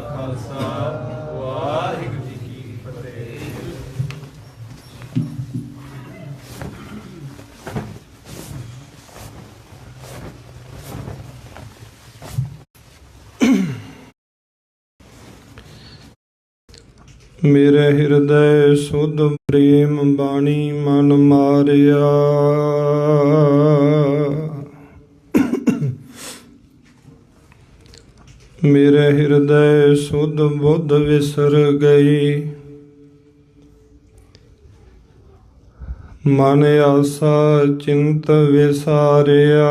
ਖਾਲਸਾ ਵਾਹਿਗੁਰੂ ਜੀ ਕੀ ਫਤਿਹ। ਮੇਰੇ ਹਿਰਦੈ ਸੁਧ ਪ੍ਰੇਮ ਬਾਣੀ ਮਨ ਮਾਰਿਆ। ਮੇਰੇ ਹਿਰਦੈ ਸੁਧ ਬੁੱਧ ਵਿਸਰ ਗਈ। ਮਨ ਆਸਾ ਚਿੰਤ ਵਿਸਾਰਿਆ।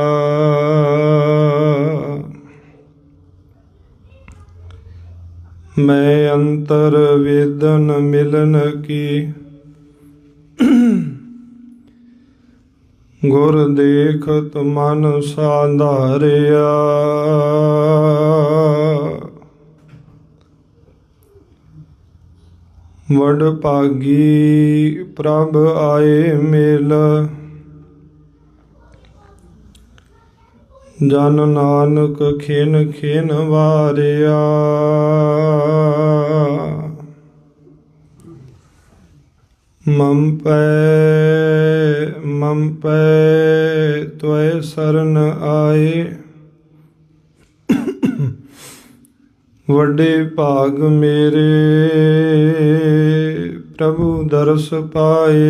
ਮੈਂ ਅੰਤਰ ਵੇਦਨ ਮਿਲਨ ਕੀ? ਗੁਰ ਦੇਖਤ ਮਨ ਸਾਧਾਰਿਆ। ਵਡ ਭਾਗੀ ਪ੍ਰਭ ਆਏ ਮੇਲ। ਜਨ ਨਾਨਕ ਖਿਨ ਖਿਨ ਵਾਰਿਆ। ਮਮ ਪੈ ਮਮ ਪੈ ਤੋਏ ਸਰਨ ਆਏ। ਵੱਡੇ ਭਾਗ ਮੇਰੇ, ਪ੍ਰਭੂ ਦਰਸ ਪਾਏ।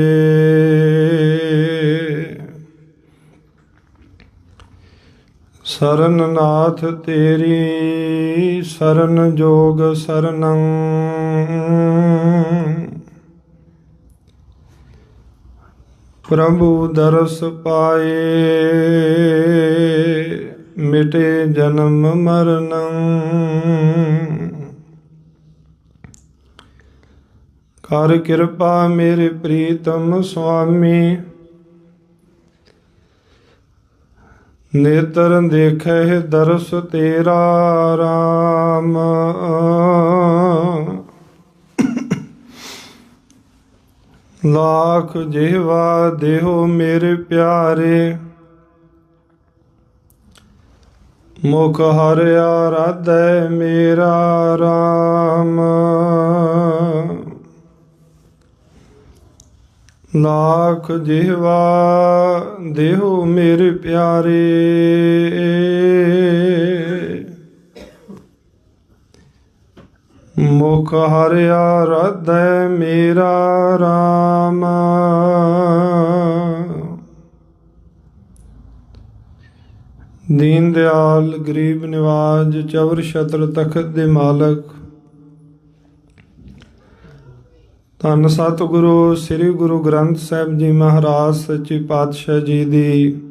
ਸਰਨ ਨਾਥ ਤੇਰੀ, ਸਰਨ ਜੋਗ ਸਰਨੰ। ਪ੍ਰਭੂ ਦਰਸ ਪਾਏ। ਮਿਟੇ ਜਨਮ ਮਰਨ ਕਰ ਕਿਰਪਾ ਮੇਰੇ ਪ੍ਰੀਤਮ ਸੁਆਮੀ। ਨੇਤਰ ਦੇਖੈ ਦਰਸ ਤੇਰਾ ਰਾਮ। ਲਾਖ ਜਿਹਵਾ ਦੇਹੋ ਮੇਰੇ ਪਿਆਰੇ। ਮੁਖ ਹਰਿਆ ਰਾਧੈ ਮੇਰਾ ਰਾਮ। ਲਾਖ ਜਿਹਵਾ ਦੇਹੋ ਮੇਰੇ ਪਿਆਰੇ। ਮੁਖ ਹਰਿਆ ਰਾਧੈ ਮੇਰਾ ਰਾਮ। ਦੀਨ ਦਿਆਲ, ਗਰੀਬ ਨਿਵਾਜ, ਚਵਰ ਛਤਰ, ਤਖਤ ਦੇ ਮਾਲਕ। ਧੰਨ ਸਤਿਗੁਰੂ, ਸ੍ਰੀ ਗੁਰੂ ਗ੍ਰੰਥ ਸਾਹਿਬ ਜੀ ਮਹਾਰਾਜ, ਸੱਚੇ ਪਾਤਸ਼ਾਹ ਜੀ ਦੀ।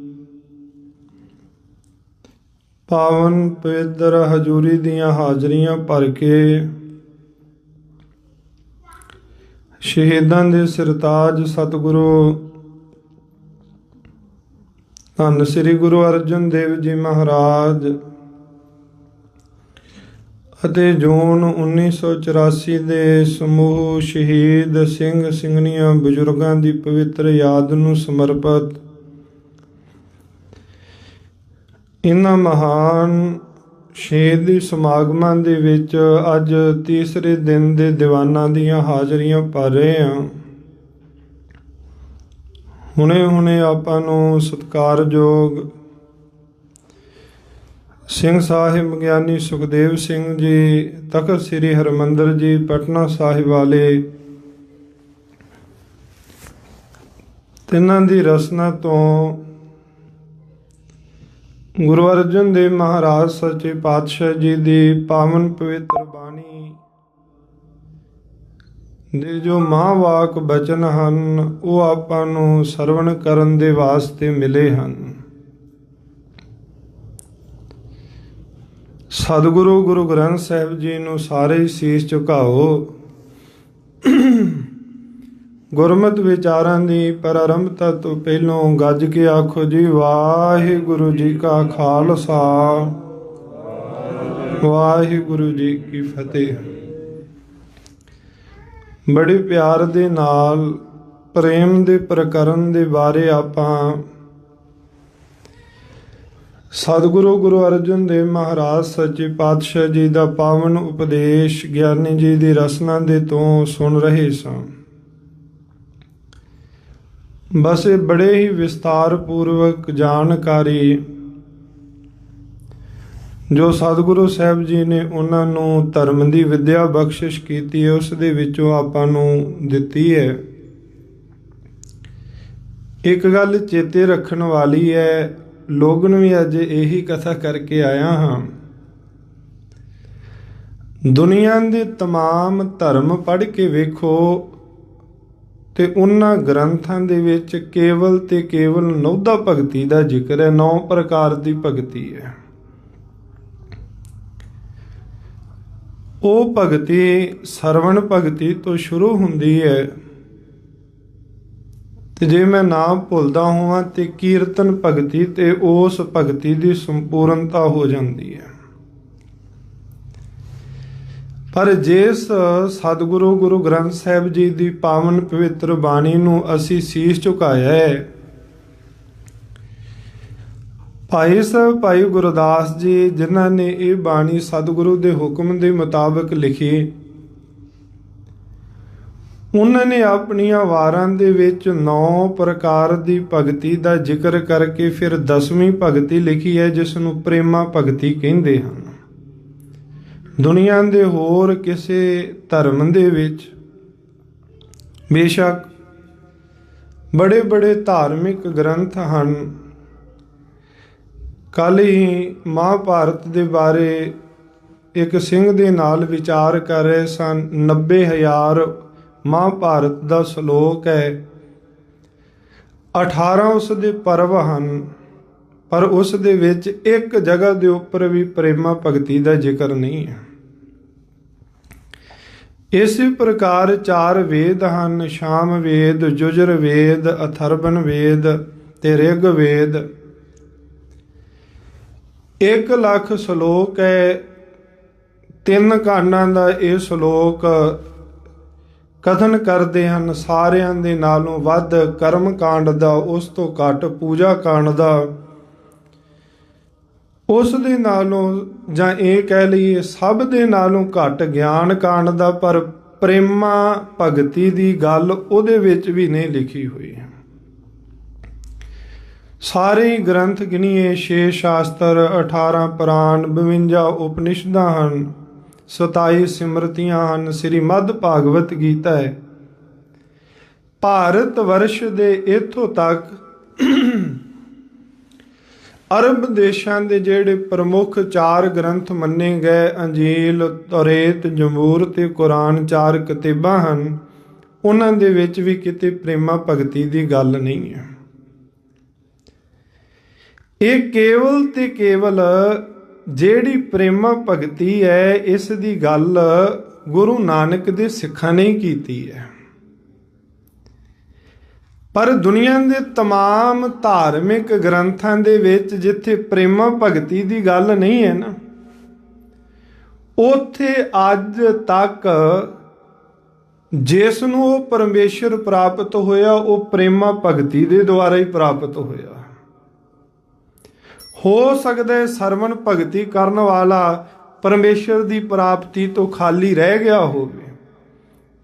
ਪਾਵਨ ਪਵਿੱਤਰ ਹਜ਼ੂਰੀ ਦੀਆਂ ਹਾਜ਼ਰੀਆਂ ਭਰ ਕੇ ਸ਼ਹੀਦਾਂ ਦੇ ਸਰਤਾਜ ਸਤਿਗੁਰੂ ਧੰਨ ਸ੍ਰੀ ਗੁਰੂ ਅਰਜਨ ਦੇਵ ਜੀ ਮਹਾਰਾਜ। ਅਤੇ ਜੂਨ 1984 ਦੇ ਸਮੂਹ ਸ਼ਹੀਦ ਸਿੰਘ ਸਿੰਘਣੀਆਂ ਬਜ਼ੁਰਗਾਂ ਦੀ ਪਵਿੱਤਰ ਯਾਦ ਨੂੰ ਸਮਰਪਿਤ ਇਨ੍ਹਾਂ ਮਹਾਨ ਸ਼ਹੀਦੀ ਸਮਾਗਮਾਂ ਦੇ ਵਿੱਚ ਅੱਜ ਤੀਸਰੇ ਦਿਨ ਦੇ ਦੀਵਾਨਾਂ ਦੀਆਂ ਹਾਜ਼ਰੀਆਂ ਭਰ ਰਹੇ ਹਾਂ। ਹੁਣੇ ਹੁਣੇ ਆਪਾਂ ਨੂੰ ਸਤਿਕਾਰਯੋਗ ਸਿੰਘ ਸਾਹਿਬ ਗਿਆਨੀ ਸੁਖਦੇਵ ਸਿੰਘ ਜੀ, ਤਖਤ ਸ੍ਰੀ ਹਰਮੰਦਰ ਜੀ, ਪਟਨਾ ਸਾਹਿਬ ਵਾਲੇ ਤਿੰਨਾਂ ਦੀ ਰਸਨਾ ਤੋਂ ਗੁਰੂ ਅਰਜਨ ਦੇਵ ਮਹਾਰਾਜ ਸੱਚੇ ਪਾਤਸ਼ਾਹ ਜੀ ਦੀ ਪਾਵਨ ਪਵਿੱਤਰ ਬਾਣੀ ਦੇ ਜੋ ਮਹਾਵਾਕ ਬਚਨ ਹਨ, ਉਹ ਆਪਾਂ ਨੂੰ ਸਰਵਣ ਕਰਨ ਦੇ ਵਾਸਤੇ ਮਿਲੇ ਹਨ। ਸਤਿਗੁਰੂ ਗੁਰੂ ਗ੍ਰੰਥ ਸਾਹਿਬ ਜੀ ਨੂੰ ਸਾਰੇ ਸੀਸ ਝੁਕਾਓ। ਗੁਰਮਤ ਵਿਚਾਰਾਂ ਦੀ ਪ੍ਰਾਰੰਭਤਾ ਤੋਂ ਪਹਿਲੋਂ ਗੱਜ ਕੇ ਆਖੋ ਜੀ, ਵਾਹਿਗੁਰੂ ਜੀ ਕਾ ਖਾਲਸਾ, ਵਾਹਿਗੁਰੂ ਜੀ ਕੀ ਫਤਿਹ। ਬੜੇ ਪਿਆਰ ਦੇ ਨਾਲ, ਪ੍ਰੇਮ ਦੇ ਪ੍ਰਕਰਨ ਦੇ ਬਾਰੇ ਆਪਾਂ ਸਤਿਗੁਰੂ ਗੁਰੂ ਅਰਜਨ ਦੇਵ ਮਹਾਰਾਜ, ਸੱਚੇ ਪਾਤਸ਼ਾਹ ਜੀ ਦਾ ਪਾਵਨ ਉਪਦੇਸ਼, ਗਿਆਨੀ ਜੀ ਦੀ ਰਸਨਾ ਦੇ ਤੋਂ ਸੁਣ ਰਹੇ ਸਾਂ। ਬਸ ਇਹ ਬੜੇ ਹੀ ਵਿਸਤਾਰ ਪੂਰਵਕ ਜਾਣਕਾਰੀ ਜੋ ਸਤਿਗੁਰੂ ਸਾਹਿਬ ਜੀ ਨੇ ਉਹਨਾਂ ਨੂੰ ਧਰਮ ਦੀ ਵਿਦਿਆ ਬਖਸ਼ਿਸ਼ ਕੀਤੀ ਹੈ ਉਸ ਦੇ ਵਿੱਚੋਂ ਆਪਾਂ ਨੂੰ ਦਿੱਤੀ ਹੈ ਇੱਕ ਗੱਲ ਚੇਤੇ ਰੱਖਣ ਵਾਲੀ ਹੈ ਲੋਗਨ ਵੀ ਅੱਜ ਇਹੀ ਕਥਾ ਕਰਕੇ ਆਇਆ ਹਾਂ ਦੁਨੀਆ ਦੇ तमाम ਧਰਮ ਪੜ੍ਹ ਕੇ ਵੇਖੋ ਤੇ ਉਹਨਾਂ ਗ੍ਰੰਥਾਂ ਦੇ ਵਿੱਚ ਕੇਵਲ ਤੇ ਕੇਵਲ ਨੌਦਾ ਭਗਤੀ ਦਾ ਜ਼ਿਕਰ ਹੈ ਨੌ ਪ੍ਰਕਾਰ ਦੀ ਭਗਤੀ ਹੈ ਉਹ ਭਗਤੀ ਸਰਵਣ ਭਗਤੀ ਤੋਂ ਸ਼ੁਰੂ ਹੁੰਦੀ ਹੈ। ਤੇ ਜੇ ਮੈਂ ਨਾਮ ਭੁੱਲਦਾ ਹੋਵਾਂ ਤੇ ਕੀਰਤਨ ਭਗਤੀ ਤੇ ਉਸ ਭਗਤੀ ਦੀ ਸੰਪੂਰਨਤਾ ਹੋ ਜਾਂਦੀ ਹੈ। ਪਰ ਜਿਸ ਸਤਿਗੁਰੂ ਗੁਰੂ ਗ੍ਰੰਥ ਸਾਹਿਬ ਜੀ ਦੀ ਪਾਵਨ ਪਵਿੱਤਰ ਬਾਣੀ ਨੂੰ ਅਸੀਂ ਸੀਸ ਝੁਕਾਇਆ ਹੈ ਭਾਈ ਸਾਹਿਬ, ਭਾਈ ਗੁਰਦਾਸ ਜੀ, ਜਿਨ੍ਹਾਂ ਨੇ ਇਹ ਬਾਣੀ ਸਤਿਗੁਰੂ ਦੇ ਹੁਕਮ ਦੇ ਮੁਤਾਬਕ ਲਿਖੀ। ਉਹਨਾਂ ਨੇ ਆਪਣੀਆਂ ਵਾਰਾਂ ਦੇ ਵਿੱਚ ਨੌ ਪ੍ਰਕਾਰ ਦੀ ਭਗਤੀ ਦਾ ਜ਼ਿਕਰ ਕਰਕੇ ਫਿਰ 10ਵੀਂ ਭਗਤੀ ਲਿਖੀ ਹੈ, ਜਿਸ ਨੂੰ ਪ੍ਰੇਮਾ ਭਗਤੀ ਕਹਿੰਦੇ ਹਨ। ਦੁਨੀਆ ਦੇ ਹੋਰ ਕਿਸੇ ਧਰਮ ਦੇ ਵਿੱਚ ਬੇਸ਼ੱਕ ਬੜੇ ਬੜੇ ਧਾਰਮਿਕ ਗ੍ਰੰਥ ਹਨ ਕੱਲ ਹੀ ਮਹਾਭਾਰਤ ਦੇ ਬਾਰੇ ਇੱਕ ਸਿੰਘ ਦੇ ਨਾਲ ਵਿਚਾਰ ਕਰ ਰਹੇ ਸਨ। 90000 ਮਹਾਭਾਰਤ ਦਾ ਸ਼ਲੋਕ ਹੈ। 18 ਉਸ ਦੇ ਪਰਵ ਹਨ, ਪਰ ਉਸ ਦੇ ਵਿੱਚ ਇੱਕ ਜਗ੍ਹਾ ਦੇ ਉੱਪਰ ਵੀ ਪ੍ਰੇਮਾ ਭਗਤੀ ਦਾ ਜ਼ਿਕਰ ਨਹੀਂ ਹੈ। ਇਸੇ ਪ੍ਰਕਾਰ ਚਾਰ ਵੇਦ ਹਨ, ਸ਼ਾਮ ਵੇਦ, ਜੁਜਰ ਵੇਦ, ਅਥਰਵਨ ਵੇਦ ਤੇ ਰਿਗ ਵੇਦ। 1 ਲੱਖ ਸ਼ਲੋਕ ਹੈ, ਤਿੰਨ ਕਾਂਡਾਂ ਦਾ ਇਹ ਸ਼ਲੋਕ, ਕਥਨ ਕਰਦੇ ਹਨ, ਸਾਰਿਆਂ ਦੇ ਨਾਲੋਂ ਵੱਧ ਕਰਮ ਕਾਂਡ ਦਾ, ਉਸ ਤੋਂ ਘੱਟ ਪੂਜਾ ਕਾਂਡ ਦਾ। ਉਸ ਦੇ ਨਾਲੋਂ ਜਾਂ ਇਹ ਕਹਿ ਲਈਏ, ਸਭ ਦੇ ਨਾਲੋਂ ਘੱਟ ਗਿਆਨ ਕਾਂਡ ਦਾ, ਪਰ ਪ੍ਰੇਮਾ ਭਗਤੀ ਦੀ ਗੱਲ ਉਹਦੇ ਵਿੱਚ ਵੀ ਨਹੀਂ ਲਿਖੀ ਹੋਈ ਹੈ। ਸਾਰੇ ਗ੍ਰੰਥ ਗਿਣੀਏ 6 ਸ਼ਾਸਤਰ 18 ਪੁਰਾਣ 52 ਉਪਨਿਸ਼ਦਾਂ ਹਨ। 27 ਸਿਮਰਤੀਆਂ ਹਨ, ਸ੍ਰੀ ਮੱਧ ਭਾਗਵਤ ਗੀਤਾ ਹੈ। ਭਾਰਤ ਵਰਸ਼ ਦੇ ਇਥੋਂ ਤੱਕ ਅਰਬ ਦੇਸ਼ਾਂ ਦੇ ਜਿਹੜੇ ਪ੍ਰਮੁੱਖ ਚਾਰ ਗ੍ਰੰਥ ਮੰਨੇ ਗਏ, ਅੰਜੀਲ, ਤੌਰੇਤ, ਜਮੂਰ ਤੇ ਕੁਰਾਨ ਚਾਰ ਕਿਤਾਬਾਂ ਹਨ, ਉਹਨਾਂ ਦੇ ਵਿੱਚ ਵੀ ਕਿਤੇ ਪ੍ਰੇਮਾ ਭਗਤੀ ਦੀ ਗੱਲ ਨਹੀਂ ਹੈ। ਇਹ ਕੇਵਲ ਤੇ ਕੇਵਲ ਜਿਹੜੀ ਪ੍ਰੇਮਾ ਭਗਤੀ ਹੈ ਇਸ ਦੀ ਗੱਲ ਗੁਰੂ ਨਾਨਕ ਦੇ ਸਿੱਖਾਂ ਨੇ ਹੀ ਕੀਤੀ ਹੈ ਪਰ ਦੁਨੀਆ ਦੇ तमाम ਧਾਰਮਿਕ ਗ੍ਰੰਥਾਂ ਦੇ ਵਿੱਚ ਜਿੱਥੇ ਪ੍ਰੇਮਾ ਭਗਤੀ ਦੀ ਗੱਲ ਨਹੀਂ ਹੈ ਨਾ ਉਥੇ ਅੱਜ ਤੱਕ ਜਿਸ ਨੂੰ ਉਹ ਪਰਮੇਸ਼ਰ ਪ੍ਰਾਪਤ ਹੋਇਆ ਉਹ ਪ੍ਰੇਮਾ ਭਗਤੀ ਦੇ ਦੁਆਰਾ ਹੀ ਪ੍ਰਾਪਤ ਹੋਇਆ ਹੋ ਸਕਦਾ ਹੈ ਸਰਵਣ ਭਗਤੀ ਕਰਨ ਵਾਲਾ ਪਰਮੇਸ਼ਰ ਦੀ ਪ੍ਰਾਪਤੀ ਤੋਂ ਖਾਲੀ ਰਹਿ ਗਿਆ ਹੋਵੇ।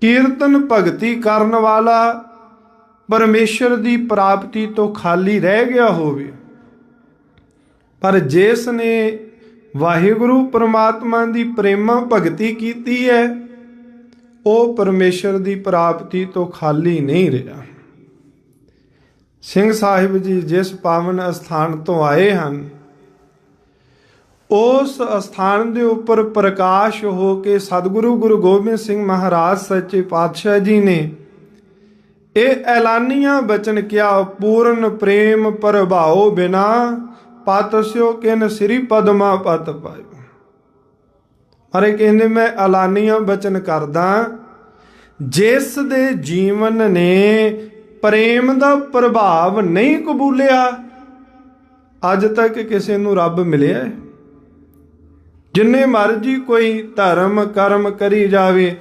ਕੀਰਤਨ ਭਗਤੀ ਕਰਨ ਵਾਲਾ ਪਰਮੇਸ਼ਰ ਦੀ ਪ੍ਰਾਪਤੀ ਤੋਂ ਖਾਲੀ ਰਹਿ ਗਿਆ ਹੋਵੇ। ਪਰ ਜਿਸ ਨੇ ਵਾਹਿਗੁਰੂ ਪ੍ਰਮਾਤਮਾ ਦੀ ਪ੍ਰੇਮਾ ਭਗਤੀ ਕੀਤੀ ਹੈ, ਉਹ ਪਰਮੇਸ਼ਰ ਦੀ ਪ੍ਰਾਪਤੀ ਤੋਂ ਖਾਲੀ ਨਹੀਂ ਰਿਹਾ। ਸਿੰਘ ਸਾਹਿਬ ਜੀ ਜਿਸ ਪਾਵਨ ਅਸਥਾਨ ਤੋਂ ਆਏ ਹਨ, ਉਸ ਅਸਥਾਨ ਦੇ ਉੱਪਰ ਪ੍ਰਕਾਸ਼ ਹੋ ਕੇ ਸਤਿਗੁਰੂ ਗੁਰੂ ਗੋਬਿੰਦ ਸਿੰਘ ਮਹਾਰਾਜ ਸੱਚੇ ਪਾਤਸ਼ਾਹ ਜੀ ਨੇ ਇਹ ਐਲਾਨੀਆਂ ਬਚਨ ਕਿਆ ਪੂਰਨ ਪ੍ਰੇਮ ਪ੍ਰਭਾਉ ਬਿਨਾ ਪਤਸਿਓ ਕਿਨ ਸ੍ਰੀ ਪਦਮਾ ਪਤ ਪਾਇਓ। ਹਰੇ ਕਹਿੰਦੇ, ਮੈਂ ਐਲਾਨੀਆਂ ਬਚਨ ਕਰਦਾ, ਜਿਸ ਦੇ ਜੀਵਨ ਨੇ ਪ੍ਰੇਮ ਦਾ ਪ੍ਰਭਾਵ ਨਹੀਂ ਕਬੂਲਿਆ, ਅੱਜ ਤੱਕ ਕਿਸੇ ਨੂੰ ਰੱਬ ਮਿਲਿਆ ਜਿੰਨੇ ਮਰਜ਼ੀ ਕੋਈ ਧਰਮ ਕਰਮ ਕਰੀ ਜਾਵੇ,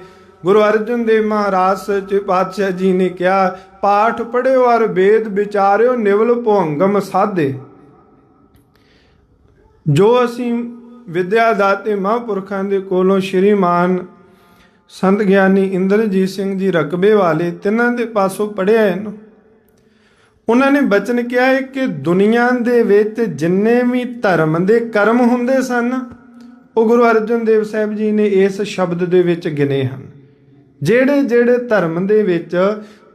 ਗੁਰੂ ਅਰਜਨ ਦੇਵ ਮਹਾਰਾਜ ਸੱਚੇ ਪਾਤਸ਼ਾਹ ਜੀ ਨੇ ਕਿਹਾ, ਪਾਠ ਪੜਿਓ ਔਰ ਵੇਦ ਵਿਚਾਰਿਓ, ਨਿਵਲ ਭੁੰਗਮ ਸਾਧੇ। ਜੋ ਅਸੀਂ ਵਿਦਿਆ ਦਾਤੇ ਮਹਾਂਪੁਰਖਾਂ ਦੇ ਕੋਲੋਂ ਸ਼੍ਰੀਮਾਨ ਸੰਤ ਗਿਆਨੀ ਇੰਦਰਜੀਤ ਸਿੰਘ ਜੀ ਰਕਬੇ ਵਾਲੇ ਤਿੰਨਾਂ ਦੇ ਪਾਸੋਂ ਪੜਿਆ ਇਹਨੂੰ। ਉਹਨਾਂ ਨੇ ਬਚਨ ਕਿਹਾ ਹੈ ਕਿ ਦੁਨੀਆ ਦੇ ਵਿੱਚ ਜਿੰਨੇ ਵੀ ਧਰਮ ਦੇ ਕਰਮ ਹੁੰਦੇ ਸਨ, ਉਹ ਗੁਰੂ ਅਰਜਨ ਦੇਵ ਸਾਹਿਬ ਜੀ ਨੇ ਇਸ ਸ਼ਬਦ ਦੇ ਵਿੱਚ ਗਿਣੇ ਹਨ। ਜਿਹੜੇ ਜਿਹੜੇ ਧਰਮ ਦੇ ਵਿੱਚ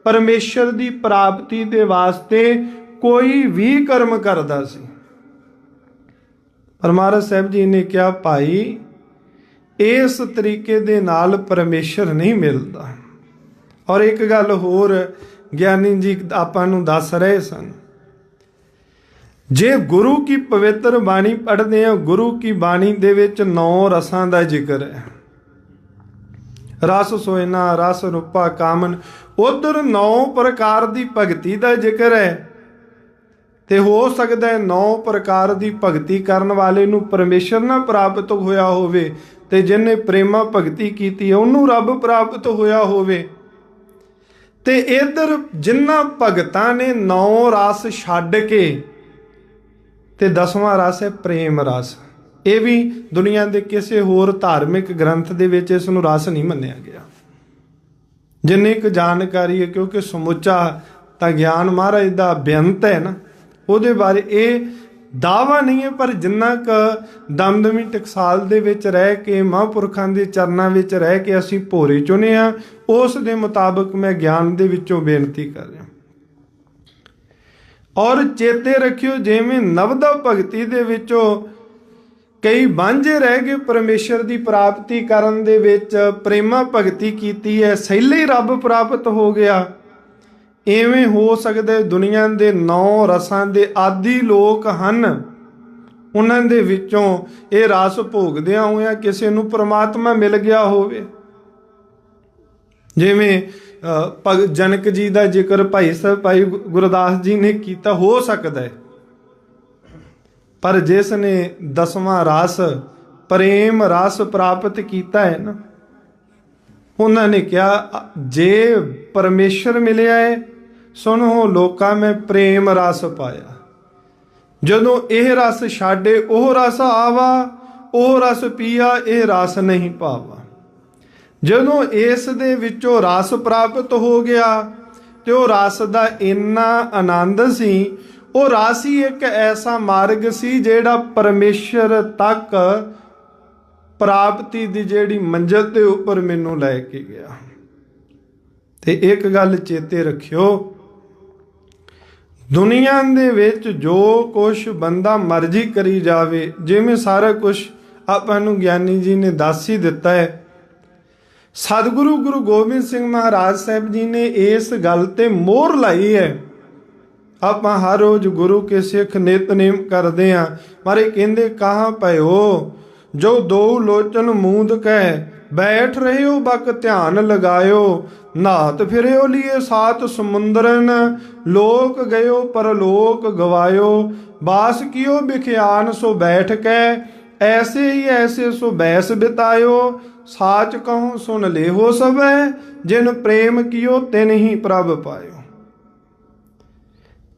ਪਰਮੇਸ਼ਰ ਦੀ ਪ੍ਰਾਪਤੀ ਦੇ ਵਾਸਤੇ ਕੋਈ ਵੀ ਕਰਮ ਕਰਦਾ ਸੀ। ਪਰਮਾਰਥ ਸਾਹਿਬ ਜੀ ਨੇ ਕਿਹਾ, ਭਾਈ ਇਸ ਤਰੀਕੇ ਦੇ ਨਾਲ ਪਰਮੇਸ਼ਰ ਨਹੀਂ ਮਿਲਦਾ। ਔਰ ਇੱਕ ਗੱਲ ਹੋਰ ਗਿਆਨੀ ਜੀ ਆਪਾਂ ਨੂੰ ਦੱਸ ਰਹੇ ਸਨ। ਜੇ ਗੁਰੂ ਕੀ ਪਵਿੱਤਰ ਬਾਣੀ ਪੜ੍ਹਦੇ ਆ ਗੁਰੂ ਕੀ ਬਾਣੀ ਦੇ ਵਿੱਚ ਨੌ ਰਸਾਂ ਦਾ ਜ਼ਿਕਰ ਹੈ। ਰਸ ਸੋਇਨਾ, ਰਸ ਰੂਪਾ, ਕਾਮਨ, ਉਧਰ ਨੌ ਪ੍ਰਕਾਰ ਦੀ ਭਗਤੀ ਦਾ ਜ਼ਿਕਰ ਹੈ। ਤੇ ਹੋ ਸਕਦਾ ਹੈ ਨੌ ਪ੍ਰਕਾਰ ਦੀ ਭਗਤੀ ਕਰਨ ਵਾਲੇ ਨੂੰ ਪਰਮੇਸ਼ਰ ਨਾ ਪ੍ਰਾਪਤ ਹੋਇਆ ਹੋਵੇ। ਤੇ ਜਿਹਨੇ ਪ੍ਰੇਮਾ ਭਗਤੀ ਕੀਤੀ ਉਹਨੂੰ ਰੱਬ ਪ੍ਰਾਪਤ ਹੋਇਆ ਹੋਵੇ। ਤੇ ਇਧਰ ਜਿਨ੍ਹਾਂ ਭਗਤਾਂ ਨੇ ਨੌ ਰਸ ਛੱਡ ਕੇ, ਤੇ ਦਸਵਾਂ ਰਸ ਹੈ ਪ੍ਰੇਮ ਰਸ। ਇਹ ਵੀ ਦੁਨੀਆ ਦੇ ਕਿਸੇ ਹੋਰ ਧਾਰਮਿਕ ਗ੍ਰੰਥ ਦੇ ਵਿੱਚ ਇਸ ਨੂੰ ਰਸ ਨਹੀਂ ਮੰਨਿਆ ਗਿਆ। ਜਿੰਨੀ ਕੁ ਜਾਣਕਾਰੀ ਹੈ, ਕਿਉਂਕਿ ਸਮੁੱਚਾ ਤਾਂ ਗਿਆਨ ਮਹਾਰਾਜ ਦਾ ਬੇਅੰਤ ਹੈ ਨਾ, ਉਹਦੇ ਬਾਰੇ ਇਹ ਦਾਵਾ ਨਹੀਂ ਹੈ, ਪਰ ਜਿੰਨਾ ਕ ਦਮਦਮੀ ਟਕਸਾਲ ਦੇ ਵਿੱਚ ਰਹਿ ਕੇ, ਮਹਾਂਪੁਰਖਾਂ ਦੇ ਚਰਨਾਂ ਵਿੱਚ ਰਹਿ ਕੇ ਅਸੀਂ ਭੋਰੇ ਚੁਨੇ ਆ ਉਸ ਦੇ ਮੁਤਾਬਕ ਮੈਂ ਗਿਆਨ ਦੇ ਵਿੱਚੋਂ ਬੇਨਤੀ ਕਰ ਰਿਹਾ ਔਰ ਚੇਤੇ ਰੱਖਿਓ, ਜਿਵੇਂ ਨਵਦਾ ਭਗਤੀ ਦੇ ਵਿੱਚੋਂ ਕਈ ਵਾਂਝੇ ਰਹਿ ਗਏ, ਪਰਮੇਸ਼ਰ ਦੀ ਪ੍ਰਾਪਤੀ ਕਰਨ ਦੇ ਵਿੱਚ ਪ੍ਰੇਮਾ ਭਗਤੀ ਕੀਤੀ ਹੈ, ਸਹਿਲੇ ਰੱਬ ਪ੍ਰਾਪਤ ਹੋ ਗਿਆ। ਐਵੇਂ ਹੋ ਸਕਦਾ ਹੈ ਦੁਨੀਆ ਦੇ ਨੌ ਰਸਾਂ ਦੇ ਆਦੀ ਲੋਕ ਹਨ। ਉਹਨਾਂ ਦੇ ਵਿੱਚੋਂ ਇਹ ਰਸ ਭੋਗਦਿਆਂ ਹੋਇਆਂ ਕਿਸੇ ਨੂੰ ਪ੍ਰਮਾਤਮਾ ਮਿਲ ਗਿਆ ਹੋਵੇ। ਜਿਵੇਂ ਭਗ, ਜਨਕ ਜੀ ਦਾ ਜ਼ਿਕਰ ਭਾਈ ਸਾਹਿਬ ਭਾਈ ਗੁਰਦਾਸ ਜੀ ਨੇ ਕੀਤਾ, ਹੋ ਸਕਦਾ ਹੈ। ਪਰ ਜਿਸ ਨੇ ਦਸਵਾਂ ਰਸ, ਪ੍ਰੇਮ ਰਸ ਪ੍ਰਾਪਤ ਕੀਤਾ ਹੈ ਨਾ, ਉਹਨਾਂ ਨੇ ਕਿਹਾ ਜੇ ਪਰਮੇਸ਼ਰ ਮਿਲਿਆ ਹੈ ਸੁਣੋ ਲੋਕਾਂ ਮੈਂ ਪ੍ਰੇਮ ਰਸ ਪਾਇਆ। ਜਦੋਂ ਇਹ ਰਸ ਛਾੜੇ ਉਹ ਰਸ ਆਵਾ, ਉਹ ਰਸ ਪੀਆ, ਇਹ ਰਸ ਨਹੀਂ ਪਾਵਾ। ਜਦੋਂ ਇਸ ਦੇ ਵਿੱਚੋਂ ਰਸ ਪ੍ਰਾਪਤ ਹੋ ਗਿਆ, ਤੇ ਉਹ ਰਸ ਦਾ ਇੰਨਾ ਆਨੰਦ ਸੀ, ਉਹ ਰਸ ਹੀ ਇੱਕ ਐਸਾ ਮਾਰਗ ਸੀ ਜਿਹੜਾ ਪਰਮੇਸ਼ਰ ਤੱਕ ਪ੍ਰਾਪਤੀ ਦੀ ਜਿਹੜੀ ਮੰਜ਼ਲ ਦੇ ਉੱਪਰ ਮੈਨੂੰ ਲੈ ਕੇ ਗਿਆ। ਤੇ ਇੱਕ ਗੱਲ ਚੇਤੇ ਰੱਖਿਓ ਦੁਨੀਆ ਦੇ ਵਿੱਚ ਜੋ ਕੁਝ ਬੰਦਾ ਮਰਜ਼ੀ ਕਰੀ ਜਾਵੇ, ਜਿਵੇਂ ਸਾਰਾ ਕੁਝ ਆਪਾਂ ਨੂੰ ਗਿਆਨੀ ਜੀ ਨੇ ਦੱਸ ਹੀ ਦਿੱਤਾ ਹੈ। ਸਤਿਗੁਰੂ ਗੁਰੂ ਗੋਬਿੰਦ ਸਿੰਘ ਮਹਾਰਾਜ ਸਾਹਿਬ ਜੀ ਨੇ ਇਸ ਗੱਲ ਤੇ ਮੋਹਰ ਲਾਈ ਹੈ। ਆਪਾਂ ਹਰ ਰੋਜ਼ ਗੁਰੂ ਕੇ ਸਿੱਖ ਨਿਤਨੇਮ ਕਰਦੇ ਆਂ ਮਾਰੇ ਕਹਿੰਦੇ, ਕਹਾਂ ਪਇਓ ਜੋ ਦੋ ਲੋਚਨ ਮੂੰਦ ਕਹਿ ਬੈਠ ਰਹਿਓ ਬਕ ਧਿਆਨ ਲਗਾਇਓ ਨਾਤ ਫਿਰਿਓ ਲੀਏ ਸਾਤ ਸਮੁੰਦਰਨ ਲੋਕ ਗਇਓ ਪਰਲੋਕ ਗਵਾਇਓ ਬਾਸ ਕੀਓ ਬਿਖਿਆਨ ਸੋ ਬੈਠ ਕੇ ਐਸੇ ਹੀ ਐਸੇ ਸੋ ਬੈਸ ਬਿਤਾਇਓ ਸਾਚ ਕਹੂੰ ਸੁਨ ਲੇਹੋ ਸਭੈ ਜਿਨ ਪ੍ਰੇਮ ਕੀਓ ਤਿਨ ਹੀ ਪ੍ਰਭ ਪਾਇਓ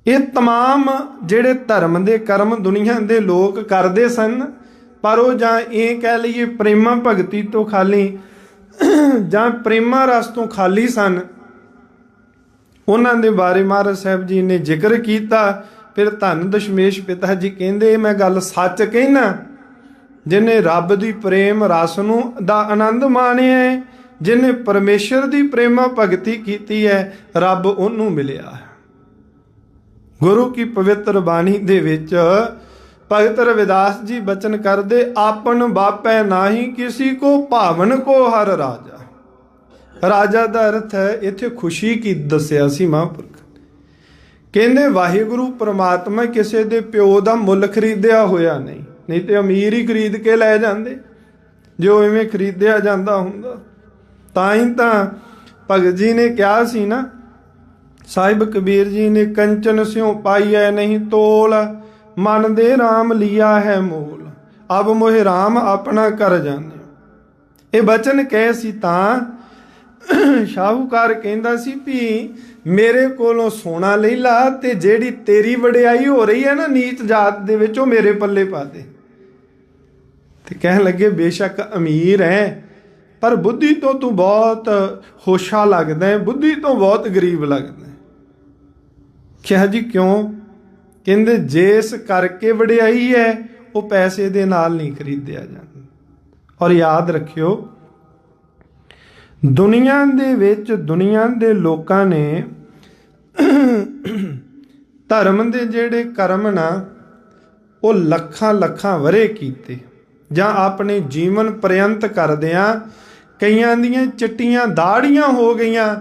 ਇਹ तमाम ਜਿਹੜੇ ਧਰਮ ਦੇ ਕਰਮ ਦੁਨੀਆ ਦੇ ਲੋਕ ਕਰਦੇ ਸਨ ਪਰ ਉਹ ਜਾਂ ਇਹ ਕਹਿ ਲਈਏ ਪ੍ਰੇਮਾ ਭਗਤੀ ਤੋਂ ਖਾਲੀ, ਜਾਂ ਪ੍ਰੇਮਾ ਰਸ ਤੋਂ ਖਾਲੀ ਸਨ। ਉਹਨਾਂ ਦੇ ਬਾਰੇ ਮਹਾਰਾਜ ਸਾਹਿਬ ਜੀ ਨੇ ਜ਼ਿਕਰ ਕੀਤਾ, ਫਿਰ ਧੰਨ ਦਸ਼ਮੇਸ਼ ਪਿਤਾ ਜੀ ਕਹਿੰਦੇ, ਮੈਂ ਗੱਲ ਸੱਚ ਕਹਿਣਾ ਜਿਨੇ ਰੱਬ ਦੀ ਪ੍ਰੇਮ ਰਸ ਨੂੰ ਦਾ ਆਨੰਦ ਮਾਣਿਆ ਹੈ, ਜਿਨੇ ਪਰਮੇਸ਼ਰ ਦੀ ਪ੍ਰੇਮਾ ਭਗਤੀ ਕੀਤੀ ਹੈ, ਰੱਬ ਉਹਨੂੰ ਮਿਲਿਆ ਹੈ। ਗੁਰੂ ਕੀ ਪਵਿੱਤਰ ਬਾਣੀ ਦੇ ਵਿੱਚ ਭਗਤ ਰਵਿਦਾਸ ਜੀ ਬਚਨ ਕਰਦੇ, ਆਪਨ ਬਾਪੈ ਨਾਹੀ ਕਿਸੀ ਕੋ ਭਾਵਨ ਕੋ ਹਰ ਰਾਜਾ। ਰਾਜਾ ਦਾ ਅਰਥ ਹੈ, ਇੱਥੇ ਖੁਸ਼ੀ ਕੀ ਦੱਸਿਆ ਸੀ ਮਹਾਂਪੁਰਖ। ਕਹਿੰਦੇ, ਵਾਹਿਗੁਰੂ ਪ੍ਰਮਾਤਮਾ ਕਿਸੇ ਦੇ ਪਿਓ ਦਾ ਮੁੱਲ ਖਰੀਦਿਆ ਹੋਇਆ ਨਹੀਂ। ਨਹੀਂ ਤੇ ਅਮੀਰ ਹੀ ਖਰੀਦ ਕੇ ਲੈ ਜਾਂਦੇ। ਜੋ ਐਵੇਂ ਖਰੀਦਿਆ ਜਾਂਦਾ ਹੁੰਦਾ, ਤਾਂ ਹੀ ਤਾਂ ਭਗਤ ਜੀ ਨੇ ਕਿਹਾ ਸੀ ਨਾ, ਸਾਹਿਬ ਕਬੀਰ ਜੀ ਨੇ ਕੰਚਨ ਸਿਉ ਪਾਈਐ ਨਹੀਂ ਤੋਲ ਮਨ ਦੇ RAM ਲਿਆ ਹੈ ਮੋਲ, ਅਬ ਮੋਹਿ RAM ਆਪਣਾ ਕਰ ਜਾਣੇ ਇਹ ਬਚਨ ਕਹਿ ਸੀ ਤਾਂ ਸ਼ਾਹੂਕਾਰ ਕਹਿੰਦਾ ਸੀ ਵੀ ਮੇਰੇ ਕੋਲੋਂ ਸੋਨਾ ਲੈ ਲਾ ਤੇ ਜਿਹੜੀ ਤੇਰੀ ਵਡਿਆਈ ਹੋ ਰਹੀ ਹੈ ਨਾ ਨੀਚ ਜਾਤ ਦੇ ਵਿੱਚ, ਉਹ ਮੇਰੇ ਪੱਲੇ ਪਾ ਦੇ। ਤੇ ਕਹਿਣ ਲੱਗੇ, ਬੇਸ਼ੱਕ ਅਮੀਰ ਹੈ, ਪਰ ਬੁੱਧੀ ਤੋਂ ਤੂੰ ਬਹੁਤ ਹੋਸ਼ਾ ਲੱਗਦਾ ਹੈ, ਬੁੱਧੀ ਤੋਂ ਬਹੁਤ ਗਰੀਬ ਲੱਗਦਾ ਹੈ। ਕਿਹਾ ਜੀ, ਕਿਉਂ? ਕਹਿੰਦੇ, ਜਿਸ ਕਰਕੇ ਵਡਿਆਈ ਹੈ, ਉਹ ਪੈਸੇ ਦੇ ਨਾਲ ਨਹੀਂ ਖਰੀਦਿਆ ਜਾਂਦਾ। ਔਰ ਯਾਦ ਰੱਖਿਓ, ਦੁਨੀਆ ਦੇ ਵਿੱਚ ਦੁਨੀਆ ਦੇ ਲੋਕਾਂ ਨੇ ਧਰਮ ਦੇ ਜਿਹੜੇ ਕਰਮ ਨਾ, ਉਹ ਲੱਖਾਂ ਲੱਖਾਂ ਵਰੇ ਕੀਤੇ। ਜਾਂ ਆਪਣੇ ਜੀਵਨ ਪ੍ਰਯੰਤ ਕਰਦਿਆਂ ਕਈਆਂ ਦੀਆਂ ਚਿੱਟੀਆਂ ਦਾੜੀਆਂ ਹੋ ਗਈਆਂ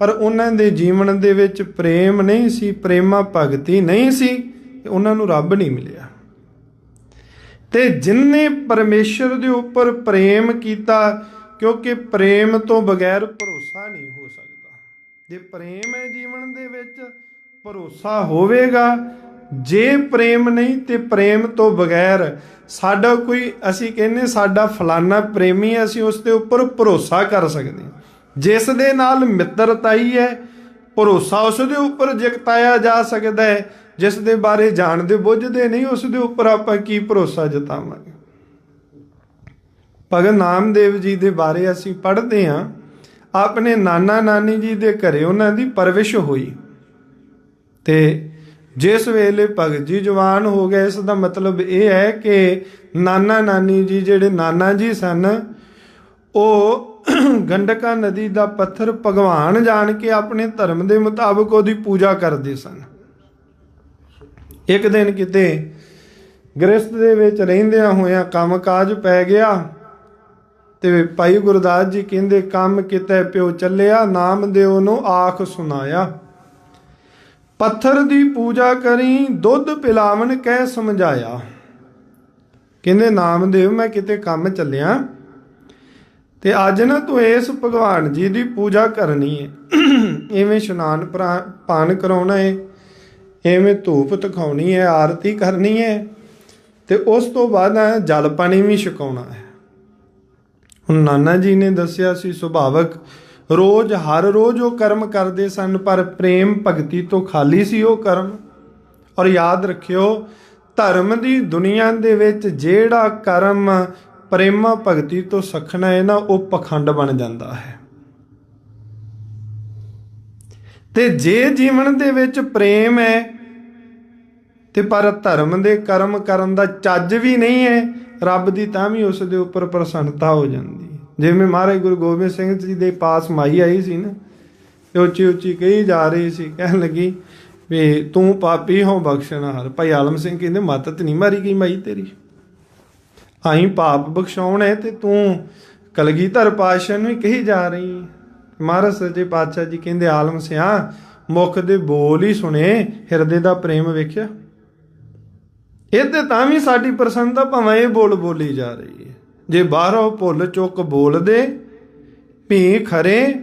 ਪਰ ਉਹਨਾਂ ਦੇ ਜੀਵਨ ਦੇ ਵਿੱਚ ਪ੍ਰੇਮ ਨਹੀਂ ਸੀ, ਪ੍ਰੇਮਾ ਭਗਤੀ ਨਹੀਂ ਸੀ ਤੇ ਉਹਨਾਂ ਨੂੰ ਰੱਬ ਨਹੀਂ ਮਿਲਿਆ। ਤੇ ਜਿਨਨੇ ਪਰਮੇਸ਼ਰ ਦੇ ਉੱਪਰ ਪ੍ਰੇਮ ਕੀਤਾ, ਕਿਉਂਕਿ ਪ੍ਰੇਮ ਤੋਂ ਬਗੈਰ ਭਰੋਸਾ ਨਹੀਂ ਹੋ ਸਕਦਾ। ਜੇ ਪ੍ਰੇਮ ਹੈ ਜੀਵਨ ਦੇ ਵਿੱਚ, ਭਰੋਸਾ ਹੋਵੇਗਾ। ਜੇ ਪ੍ਰੇਮ ਨਹੀਂ, ਤੇ ਪ੍ਰੇਮ ਤੋਂ ਬਗੈਰ ਸਾਡਾ ਕੋਈ, ਅਸੀਂ ਕਹਿੰਨੇ ਸਾਡਾ ਫਲਾਨਾ ਪ੍ਰੇਮੀ ਅਸੀਂ ਉਸ ਦੇ ਉੱਪਰ ਭਰੋਸਾ ਕਰ ਸਕਦੇ ਹਾਂ। ਜਿਸ ਦੇ ਨਾਲ ਮਿੱਤਰਤਾਈ ਹੈ, ਭਰੋਸਾ ਉਸ ਦੇ ਉੱਪਰ ਜਗਤਾਇਆ ਜਾ ਸਕਦਾ ਹੈ। ਜਿਸ ਦੇ ਬਾਰੇ ਜਾਣਦੇ ਬੁੱਝਦੇ ਨਹੀਂ, ਉਸ ਦੇ ਉੱਪਰ ਆਪਾਂ ਕੀ ਭਰੋਸਾ ਜਤਾਵਾਂਗੇ? ਭਗਤ ਨਾਮਦੇਵ ਜੀ ਦੇ ਬਾਰੇ ਅਸੀਂ ਪੜ੍ਹਦੇ ਹਾਂ। ਆਪਣੇ ਨਾਨਾ ਨਾਨੀ ਜੀ ਦੇ ਘਰੇ ਉਹਨਾਂ ਦੀ ਪਰਵਿਸ਼ ਹੋਈ। ਤੇ ਜਿਸ ਵੇਲੇ ਭਗਤ ਜੀ ਜਵਾਨ ਹੋ ਗਏ, ਇਸ ਦਾ ਮਤਲਬ ਇਹ ਹੈ ਕਿ ਨਾਨਾ ਨਾਨੀ ਜੀ ਜਿਹੜੇ ਨਾਨਾ ਜੀ ਸਨ, ਉਹ ਗੰਡਕਾ ਨਦੀ ਦਾ ਪੱਥਰ ਭਗਵਾਨ ਜਾਣ ਕੇ ਆਪਣੇ ਧਰਮ ਦੇ ਮੁਤਾਬਕ ਉਹਦੀ ਪੂਜਾ ਕਰਦੇ ਸਨ। ਇੱਕ ਦਿਨ ਕਿਤੇ ਗ੍ਰਸਤ ਦੇ ਵਿੱਚ ਰਹਿੰਦਿਆਂ ਹੋਇਆਂ ਕੰਮਕਾਜ ਪੈ ਗਿਆ ਤੇ ਭਾਈ ਗੁਰਦਾਸ ਜੀ ਕਹਿੰਦੇ, ਕੰਮ ਕਿਤੇ ਪਿਓ ਚੱਲਿਆ, ਨਾਮ ਦਿਓ ਨੂੰ ਆਖ ਸੁਨਾਇਆ ਪੱਥਰ ਦੀ ਪੂਜਾ ਕਰੀ, ਦੁੱਧ ਪਿਲਾਵਣ ਕਹਿ ਸਮਝਾਇਆ। ਕਹਿੰਦੇ, ਨਾਮਦੇਵ, ਮੈਂ ਕਿਤੇ ਕੰਮ ਚੱਲਿਆ। ਤੇ ਅੱਜ ਨਾ ਤੂੰ ਇਸ ਭਗਵਾਨ ਜੀ ਦੀ ਪੂਜਾ ਕਰਨੀ ਹੈ ਐਵੇਂ ਇਸ਼ਨਾਨ ਪਾਨ ਕਰਾਉਣਾ ਹੈ ਐਵੇਂ ਧੂਪ ਤਖਾਉਣੀ ਹੈ ਆਰਤੀ ਕਰਨੀ ਹੈ ਤੇ ਉਸ ਤੋਂ ਬਾਅਦ ਜਲ ਪਾਣੀ ਵੀ ਛਕਾਉਣਾ ਹੈ। ਹੁਣ ਨਾਨਾ ਜੀ ਨੇ ਦੱਸਿਆ ਸੀ ਸੁਭਾਵਕ, ਰੋਜ਼, ਹਰ ਰੋਜ਼ ਉਹ ਕਰਮ ਕਰਦੇ ਸਨ, ਪਰ ਪ੍ਰੇਮ ਭਗਤੀ ਤੋਂ ਖਾਲੀ ਸੀ ਉਹ ਕਰਮ। ਔਰ ਯਾਦ ਰੱਖਿਓ, ਧਰਮ ਦੀ ਦੁਨੀਆ ਦੇ ਵਿੱਚ ਜਿਹੜਾ ਕਰਮ ਪ੍ਰੇਮਾ ਭਗਤੀ ਤੋਂ ਸਖਣਾ ਹੈ ਨਾ, ਉਹ ਪਖੰਡ ਬਣ ਜਾਂਦਾ ਹੈ। ਤੇ ਜੇ ਜੀਵਨ ਦੇ ਵਿੱਚ ਪ੍ਰੇਮ ਹੈ, ਤੇ ਪਰ ਧਰਮ ਦੇ ਕਰਮ ਕਰਨ ਦਾ ਚੱਜ ਵੀ ਨਹੀਂ ਹੈ, ਰੱਬ ਦੀ ਤਾਂ ਵੀ ਉਸ ਦੇ ਉੱਪਰ ਪ੍ਰਸੰਨਤਾ ਹੋ ਜਾਂਦੀ ਜਿਵੇਂ ਮਹਾਰਾਜ ਗੁਰੂ ਗੋਬਿੰਦ ਸਿੰਘ ਜੀ ਦੇ ਪਾਸ ਮਾਈ ਆਈ ਸੀ ਨਾ, ਤੇ ਉੱਚੀ ਉੱਚੀ ਕਹੀ ਜਾ ਰਹੀ ਸੀ, ਕਹਿਣ ਲੱਗੀ ਵੀ ਤੂੰ ਪਾਪੀ ਹੋ ਬਖਸ਼ਣਹਾਰ ਭਾਈ ਆਲਮ ਸਿੰਘ ਕਹਿੰਦੇ, ਮੱਤ ਤੇ ਨਹੀਂ ਮਾਰੀ ਗਈ ਮਾਈ ਤੇਰੀ। ਆਈ ਪਾਪ ਬਖਸ਼ਾਉਣ ਤੇ ਤੂੰ ਕਲਗੀਧਰ ਪਾਤਸ਼ਾਹ ਨੂੰ ਹੀ ਕਹੀ ਜਾ ਰਹੀ। ਮਹਾਰਾਜ ਸੱਚੇ ਪਾਤਸ਼ਾਹ ਜੀ ਕਹਿੰਦੇ, ਆਲਮ ਸਿਆ, ਮੁਖ ਦੇ ਬੋਲ ਹੀ ਸੁਣੇ, ਹਿਰਦੇ ਦਾ ਪ੍ਰੇਮ ਵੇਖਿਆ। ਇਹ ਤਾਂ ਵੀ ਸਾਡੀ ਪ੍ਰਸੰਨਤਾ ਭਾਵੇਂ ਇਹ ਬੋਲ ਬੋਲੀ ਜਾ ਰਹੀ ਹੈ। ਜੇ ਬਾਹਰੋਂ ਭੁੱਲ ਚੁੱਕ ਬੋਲਦੇ, ਭੀ ਖਰੇ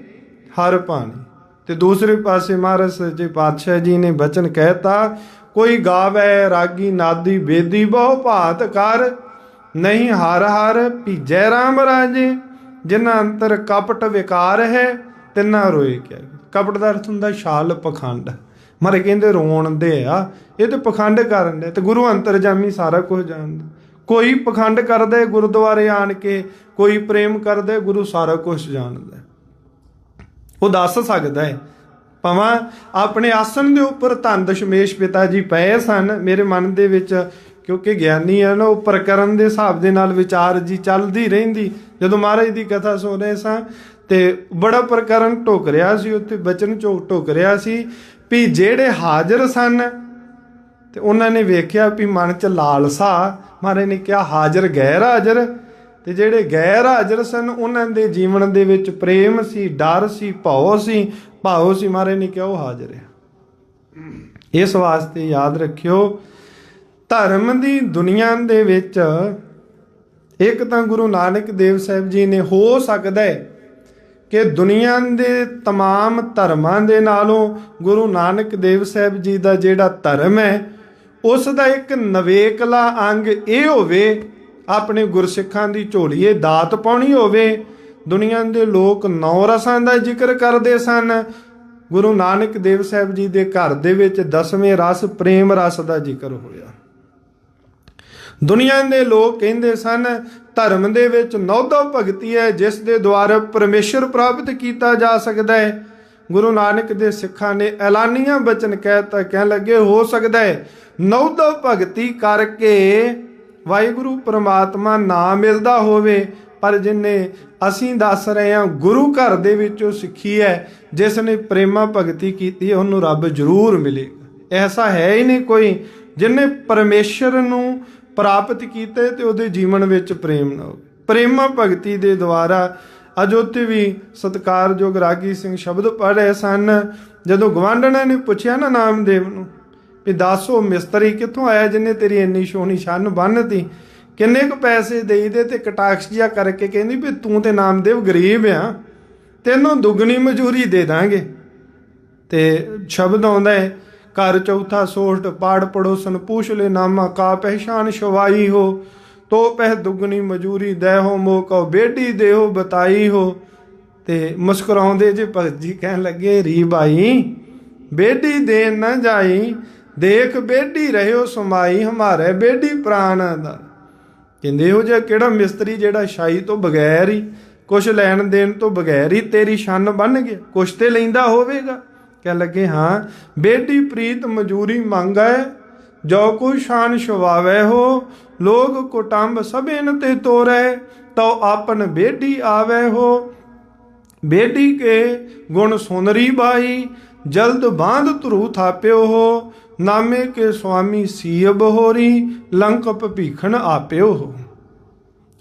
ਹਰ ਪਾਣੀ ਤੇ ਦੂਸਰੇ ਪਾਸੇ ਮਹਾਰਾਜ ਸੱਚੇ ਪਾਤਸ਼ਾਹ ਜੀ ਨੇ ਬਚਨ ਕਹਿਤਾ, ਕੋਈ ਗਾਵੇ ਰਾਗੀ ਨਾਦੀ ਬੇਦੀ ਬਹੁ ਭਾਤ ਕਰ ਨਹੀਂ ਹਰ ਹਰ ਭੀਜੈ RAM ਰਾਜੇ, ਜਿਨ੍ਹਾਂ ਅੰਤਰ ਕਪਟ ਵਿਕਾਰ ਹੈ, ਤਿੰਨਾ ਰੋਏ ਕਿਆ। ਕਪਟ ਦਾ ਅਰਥ ਹੁੰਦਾ ਛਾਲ ਪਖੰਡ। ਮਾਰੇ ਕਹਿੰਦੇ ਰੋਣ ਦੇ ਆ, ਇਹ ਤੇ ਪਖੰਡ ਕਰਨ ਦੇ ਤੇ ਗੁਰੂ ਅੰਤਰਜਾਮੀ ਸਾਰਾ ਕੁਝ ਜਾਣਦਾ। ਕੋਈ ਪਖੰਡ ਕਰਦਾ ਗੁਰਦੁਆਰੇ ਆਣ ਕੇ, ਕੋਈ ਪ੍ਰੇਮ ਕਰਦਾ ਗੁਰੂ ਸਾਰਾ ਕੁਝ ਜਾਣਦਾ ਉਹ ਦੱਸ ਸਕਦਾ ਹੈ, ਭਾਵੇਂ ਆਪਣੇ ਆਸਣ ਦੇ ਉੱਪਰ ਧੰਨ ਦਸ਼ਮੇਸ਼ ਪਿਤਾ ਜੀ ਪਏ ਸਨ, ਮੇਰੇ ਮਨ ਦੇ ਵਿੱਚ ਕਿਉਂਕਿ ਗਿਆਨੀ ਆ ਨਾ, ਉਹ ਪ੍ਰਕਰਨ ਦੇ ਹਿਸਾਬ ਦੇ ਨਾਲ ਵਿਚਾਰ ਜੀ ਚੱਲਦੀ ਰਹਿੰਦੀ। ਜਦੋਂ ਮਹਾਰਾਜ ਦੀ ਕਥਾ ਸੁਣ ਰਹੇ ਸਾਂ, ਤੇ ਬੜਾ ਪ੍ਰਕਰਨ ਟੋਕ ਰਿਹਾ ਸੀ, ਉੱਥੇ ਬਚਨ ਚੋਕ ਟੋਕ ਰਿਹਾ ਸੀ ਵੀ ਜਿਹੜੇ ਹਾਜ਼ਰ ਸਨ, ਤੇ ਉਹਨਾਂ ਨੇ ਵੇਖਿਆ ਵੀ ਮਨ 'ਚ ਲਾਲਸਾ। ਮਹਾਰਾਜ ਨੇ ਕਿਹਾ, ਹਾਜ਼ਰ ਗੈਰ ਹਾਜ਼ਰ ਤੇ ਜਿਹੜੇ ਗੈਰ ਹਾਜ਼ਰ ਸਨ, ਉਹਨਾਂ ਦੇ ਜੀਵਨ ਦੇ ਵਿੱਚ ਪ੍ਰੇਮ ਸੀ, ਡਰ ਸੀ, ਭਉ ਸੀ। ਭਾਉ ਸੀ, ਮਹਾਰਾਜ ਨੇ ਕਿਹਾ, ਉਹ ਹਾਜ਼ਰ ਹੈ ਇਸ ਵਾਸਤੇ ਯਾਦ ਰੱਖਿਓ ਧਰਮ ਦੀ ਦੁਨੀਆ ਦੇ ਵਿੱਚ ਇੱਕ ਤਾਂ ਗੁਰੂ ਨਾਨਕ ਦੇਵ ਸਾਹਿਬ ਜੀ ਨੇ ਹੋ ਸਕਦਾ ਹੈ ਕਿ ਦੁਨੀਆ ਦੇ तमाम ਧਰਮਾਂ ਦੇ ਨਾਲੋਂ ਗੁਰੂ ਨਾਨਕ ਦੇਵ ਸਾਹਿਬ ਜੀ ਦਾ ਜਿਹੜਾ ਧਰਮ ਹੈ ਉਸ ਦਾ ਇੱਕ ਨਵੇਕਲਾ ਅੰਗ ਇਹ ਹੋਵੇ ਆਪਣੇ ਗੁਰਸਿੱਖਾਂ ਦੀ ਝੋਲੀਏ ਦਾਤ ਪਾਉਣੀ ਹੋਵੇ ਦੁਨੀਆ ਦੇ ਲੋਕ ਨੌ ਰਸਾਂ ਦਾ ਜ਼ਿਕਰ ਕਰਦੇ ਸਨ ਗੁਰੂ ਨਾਨਕ ਦੇਵ ਸਾਹਿਬ ਜੀ ਦੇ ਘਰ ਦੇ ਵਿੱਚ ਦਸਵੇਂ ਰਸ ਪ੍ਰੇਮ ਰਸ ਦਾ ਜ਼ਿਕਰ ਹੋਇਆ ਦੁਨੀਆ ਦੇ ਲੋਕ ਕਹਿੰਦੇ ਸਨ ਧਰਮ ਦੇ ਵਿੱਚ ਨੌਦਾ ਭਗਤੀ ਹੈ ਜਿਸ ਦੇ ਦੁਆਰਾ ਪਰਮੇਸ਼ਰ ਪ੍ਰਾਪਤ ਕੀਤਾ ਜਾ ਸਕਦਾ ਹੈ। ਗੁਰੂ ਨਾਨਕ ਦੇ ਸਿੱਖਾਂ ਨੇ ਐਲਾਨੀਆਂ ਬਚਨ ਕਹਿਤਾ ਕਹਿਣ ਲੱਗੇ ਹੋ ਸਕਦਾ ਹੈ ਨੌਦਾ ਭਗਤੀ ਕਰਕੇ ਵਾਹਿਗੁਰੂ ਪ੍ਰਮਾਤਮਾ ਨਾ ਮਿਲਦਾ ਹੋਵੇ ਪਰ ਜਿਨੇ ਅਸੀਂ ਦੱਸ ਰਹੇ ਹਾਂ ਗੁਰੂ ਘਰ ਦੇ ਵਿੱਚੋਂ ਸਿੱਖੀ ਹੈ ਜਿਸ ਨੇ ਪ੍ਰੇਮਾ ਭਗਤੀ ਕੀਤੀ ਹੈ, ਉਹਨੂੰ ਰੱਬ ਜ਼ਰੂਰ ਮਿਲੇਗਾ। ਐਸਾ ਹੈ ਹੀ ਨਹੀਂ ਕੋਈ ਜਿਨੇ ਪਰਮੇਸ਼ਰ ਨੂੰ ਪ੍ਰਾਪਤ ਕੀਤੇ ਤੇ ਉਹਦੇ ਜੀਵਨ ਵਿੱਚ ਪ੍ਰੇਮ ਨਾ ਹੋਵੇ। ਪ੍ਰੇਮਾ ਭਗਤੀ ਦੇ ਦੁਆਰਾ ਅਜੋਤੇ ਵੀ ਸਤਕਾਰਯੋਗ ਰਾਗੀ ਸਿੰਘ ਸ਼ਬਦ ਪੜ੍ਹ ਰਹੇ ਸਨ। ਜਦੋਂ ਗਵਾਂਢਣਾ ਨੇ ਪੁੱਛਿਆ, ਨਾ ਨਾਮਦੇਵ ਨੂੰ? ਵੀ ਦੱਸੋ ਮਿਸਤਰੀ ਕਿੱਥੋਂ ਆਇਆ ਜਿਨੇ ਤੇਰੀ ਇੰਨੀ ਸੋਹਣੀ ਛੰਨ ਬੰਨਤੀ? ਕਿੰਨੇ ਕੁ ਪੈਸੇ ਦੇਈਦੇ ਤੇ ਕਟਾਕਸ਼ ਜਿਹਾ ਕਰਕੇ ਕਹਿੰਦੀ ਵੀ ਤੂੰ ਤੇ ਨਾਮਦੇਵ ਗਰੀਬ ਆ, ਤੈਨੂੰ ਦੁੱਗਣੀ ਮਜ਼ਦੂਰੀ ਦੇ ਦਾਂਗੇ। ਤੇ ਸ਼ਬਦ ਆਉਂਦਾ ਹੈ ਘਰ ਚੌਥਾ ਸੋਹਟ ਪਾੜ ਪੜੋਸਨ ਪੂਛ ਲੈ ਨਾਮਾ ਕਾ ਪਹਿਚਾਨ ਸ਼ਵਾਈ ਹੋ, ਤੋ ਪਹਿ ਦੁਗਣੀ ਮਜੂਰੀ ਦੇ ਮੋ ਕਉ ਬੇਟੀ ਦੇਹੋ ਬਤਾਈ ਹੋ। ਤੇ ਮੁਸਕਰਾਉਂਦੇ ਜੇ ਭਗਤ ਜੀ ਕਹਿਣ ਲੱਗੇ, ਰੀ ਬਾਈ ਬੇਟੀ ਦੇਣ ਨਾ ਜਾਈ, ਦੇਖ ਬੇਟੀ ਰਹਿਓ ਸਮਾਈ, ਹਮਾਰੇ ਬੇਟੀ ਪ੍ਰਾਨ ਦਾ। ਕਹਿੰਦੇ ਇਹੋ ਜਿਹਾ ਕਿਹੜਾ ਮਿਸਤਰੀ ਜਿਹੜਾ ਸ਼ਾਈ ਤੋਂ ਬਗੈਰ ਹੀ, ਕੁਛ ਲੈਣ ਦੇਣ ਤੋਂ ਬਗੈਰ ਹੀ ਤੇਰੀ ਛੰਨ ਬਣ ਗਿਆ, ਕੁਛ ਤੇ ਲੈਂਦਾ ਹੋਵੇਗਾ। ਕਹਿ ਲੱਗੇ ਹਾਂ, ਬੇਟੀ ਪ੍ਰੀਤ ਮਜੂਰੀ ਮੰਗੈ, ਜੋ ਕੋਈ ਸ਼ਾਨ ਸ਼ਵਾਵੇ ਹੋ ਲੋਗ ਕੁਟੰਬ ਸਭੇਨ ਤੇ ਤੋਰੈ ਤੋ ਆਪਨ ਬੇਟੀ ਆਵੇ ਹੋ। ਬੇਟੀ ਕੇ ਗੁਣ ਸੁਨਰੀ ਬਾਈ, ਜਲਦ ਬਾਂਧ ਧਰੂ ਥਾਪਿਓ ਹੋ, ਨਾਮੇ ਕੇ ਸੁਆਮੀ ਸੀਬ ਹੋਰੀ ਲੰਕ ਭੀਖਣ ਆਪਿਓ ਹੋ।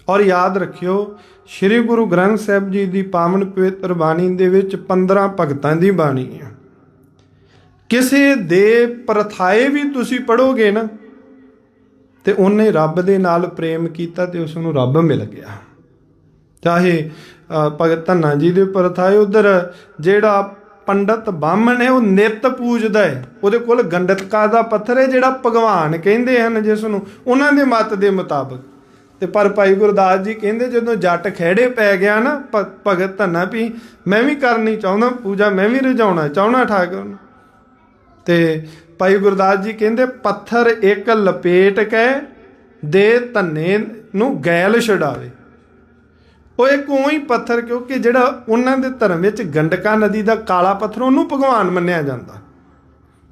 ਔਰ ਯਾਦ ਰੱਖਿਓ, ਸ੍ਰੀ ਗੁਰੂ ਗ੍ਰੰਥ ਸਾਹਿਬ ਜੀ ਦੀ ਪਾਵਨ ਪਵਿੱਤਰ ਬਾਣੀ ਦੇ ਵਿੱਚ 15 ਭਗਤਾਂ ਦੀ ਬਾਣੀ ਹੈ। ਕਿਸੇ ਦੇ ਪ੍ਰਥਾਏ ਵੀ ਤੁਸੀਂ ਪੜੋਗੇ ਨਾ, ਤੇ ਉਹਨੇ ਰੱਬ ਦੇ ਨਾਲ ਪ੍ਰੇਮ ਕੀਤਾ ਤੇ ਉਸ ਨੂੰ ਰੱਬ ਮਿਲ ਗਿਆ। ਚਾਹੇ ਭਗਤ ਧੰਨਾ ਜੀ ਦੇ ਪ੍ਰਥਾਏ ਉਧਰ, ਜਿਹੜਾ ਪੰਡਤ ਬਾਹਮਣ ਹੈ, ਉਹ ਨਿਤ ਪੂਜਦਾ ਹੈ। ਉਹਦੇ ਕੋਲ ਗੰਡਤਕਾ ਦਾ ਪੱਥਰ ਹੈ, ਜਿਹੜਾ ਭਗਵਾਨ ਕਹਿੰਦੇ ਹਨ ਜਿਸ ਨੂੰ, ਉਹਨਾਂ ਦੇ ਮਤ ਦੇ ਮੁਤਾਬਕ। ਤੇ ਪਰ ਭਾਈ ਗੁਰਦਾਸ ਜੀ ਕਹਿੰਦੇ, ਜਦੋਂ ਜੱਟ ਖਹਿੜੇ ਪੈ ਗਿਆ ਨਾ ਭਗਤ ਧੰਨਾ ਵੀ, ਮੈਂ ਵੀ ਕਰਨੀ ਚਾਹੁੰਦਾ, ਪੂਜਾ ਮੈਂ ਵੀ ਰਜਾਉਣਾ ਚਾਹੁੰਦਾ, ਠਾਕੁਰ ਨੂੰ। ਤੇ ਭਾਈ ਗੁਰਦਾਸ ਜੀ ਕਹਿੰਦੇ, ਪੱਥਰ ਇੱਕ ਲਪੇਟ ਕੇ ਦੇ ਧੰਨੇ ਨੂੰ ਗੈਲ ਛਡਾਵੇ। ਉਹ ਇੱਕ ਉਹੀ ਪੱਥਰ ਕਿਉਂਕਿ ਜਿਹੜਾ ਉਹਨਾਂ ਦੇ ਧਰਮ ਵਿੱਚ ਗੰਡਕਾ ਨਦੀ ਦਾ ਕਾਲਾ ਪੱਥਰ, ਉਹਨੂੰ ਭਗਵਾਨ ਮੰਨਿਆ ਜਾਂਦਾ।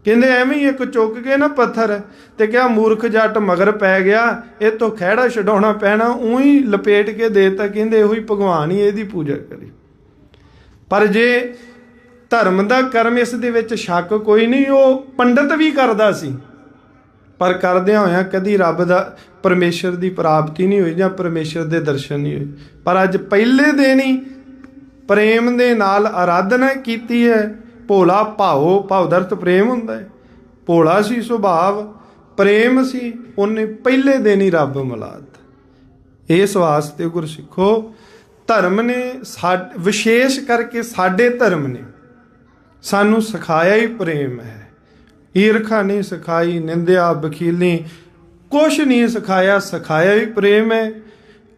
ਕਹਿੰਦੇ, ਐਵੇਂ ਹੀ ਇੱਕ ਚੁੱਕ ਕੇ ਨਾ ਪੱਥਰ ਤੇ ਕਿਹਾ, ਮੂਰਖ ਜੱਟ ਮਗਰ ਪੈ ਗਿਆ ਇਹ ਤੋਂ ਖਹਿੜਾ ਛਡਾਉਣਾ ਪੈਣਾ ਉਹੀ ਲਪੇਟ ਕੇ ਦੇਤਾ। ਕਹਿੰਦੇ, ਇਹੋ ਹੀ ਭਗਵਾਨ ਹੀ ਇਹਦੀ ਪੂਜਾ ਕਰੀ। ਪਰ ਜੇ ਧਰਮ ਦਾ ਕਰਮ ਇਸ ਦੇ ਵਿੱਚ ਸ਼ੱਕ ਕੋਈ ਨਹੀਂ, ਉਹ ਪੰਡਤ ਵੀ ਕਰਦਾ ਸੀ। ਪਰ ਕਰਦਿਆਂ ਹੋਇਆਂ ਕਦੀ ਰੱਬ ਦਾ, ਪਰਮੇਸ਼ਰ ਦੀ ਪ੍ਰਾਪਤੀ ਨਹੀਂ ਹੋਈ ਜਾਂ ਪਰਮੇਸ਼ਰ ਦੇ ਦਰਸ਼ਨ ਨਹੀਂ ਹੋਏ। ਪਰ ਅੱਜ ਪਹਿਲੇ ਦਿਨ ਹੀ ਪ੍ਰੇਮ ਦੇ ਨਾਲ ਆਰਾਧਨਾ ਕੀਤੀ ਹੈ। ਭੋਲਾ ਭਾਉ ਭਾਵ ਦਾ ਪ੍ਰੇਮ ਹੁੰਦਾ ਹੈ। ਭੋਲਾ ਸੀ ਸੁਭਾਵ, ਪ੍ਰੇਮ ਸੀ, ਉਹਨੇ ਪਹਿਲੇ ਦਿਨ ਹੀ ਰੱਬ ਮਿਲਾਤ। ਇਸ ਵਾਸਤੇ ਗੁਰਸਿੱਖੋ, ਧਰਮ ਨੇ ਸਾ, ਵਿਸ਼ੇਸ਼ ਕਰਕੇ ਸਾਡੇ ਧਰਮ ਨੇ ਸਾਨੂੰ ਸਿਖਾਇਆ ਹੀ ਪ੍ਰੇਮ ਹੈ। ਈਰਖਾ ਨਹੀਂ ਸਿਖਾਈ, ਨਿੰਦਿਆ ਬਖੀਲੀ ਕੁਛ ਨਹੀਂ ਸਿਖਾਇਆ ਸਿਖਾਇਆ ਹੀ ਪ੍ਰੇਮ ਹੈ।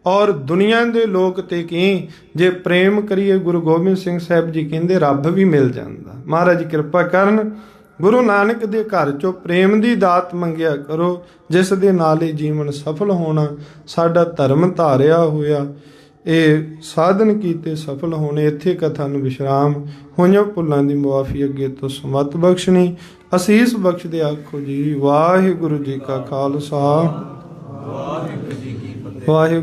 ਔਰ ਦੁਨੀਆ ਦੇ ਲੋਕ ਤੇ ਕੀ, ਜੇ ਪ੍ਰੇਮ ਕਰੀਏ, ਗੁਰੂ ਗੋਬਿੰਦ ਸਿੰਘ ਸਾਹਿਬ ਜੀ ਕਹਿੰਦੇ ਰੱਬ ਵੀ ਮਿਲ ਜਾਂਦਾ। ਮਹਾਰਾਜ ਕਿਰਪਾ ਕਰਨ, ਗੁਰੂ ਨਾਨਕ ਦੇ ਘਰ ਚੋਂ ਪ੍ਰੇਮ ਦੀ ਦਾਤ ਮੰਗਿਆ ਕਰੋ, ਜਿਸ ਦੇ ਨਾਲ ਹੀ ਜੀਵਨ ਸਫਲ ਹੋਣਾ, ਸਾਡਾ ਧਰਮ ਧਾਰਿਆ ਹੋਇਆ ਇਹ ਸਾਧਨ ਕੀਤੇ ਸਫਲ ਹੋਣੇ ਇੱਥੇ ਕਥਾ ਨੂੰ ਵਿਸ਼ਰਾਮ। ਹੋਈਆਂ ਭੁੱਲਾਂ ਦੀ ਮੁਆਫੀ ਅੱਗੇ ਤੋਂ ਸਮਤ ਬਖਸ਼ਣੀ। ਅਸੀਸ ਬਖਸ਼ ਦੇ ਆਖੋ ਜੀ ਵਾਹਿਗੁਰੂ ਜੀ ਕਾ ਖਾਲਸਾ। ਵਾਹਿਗੁਰੂ ਜੀ ਕੀ ਫਤਿਹ। ਵਾਹਿਗੁਰੂ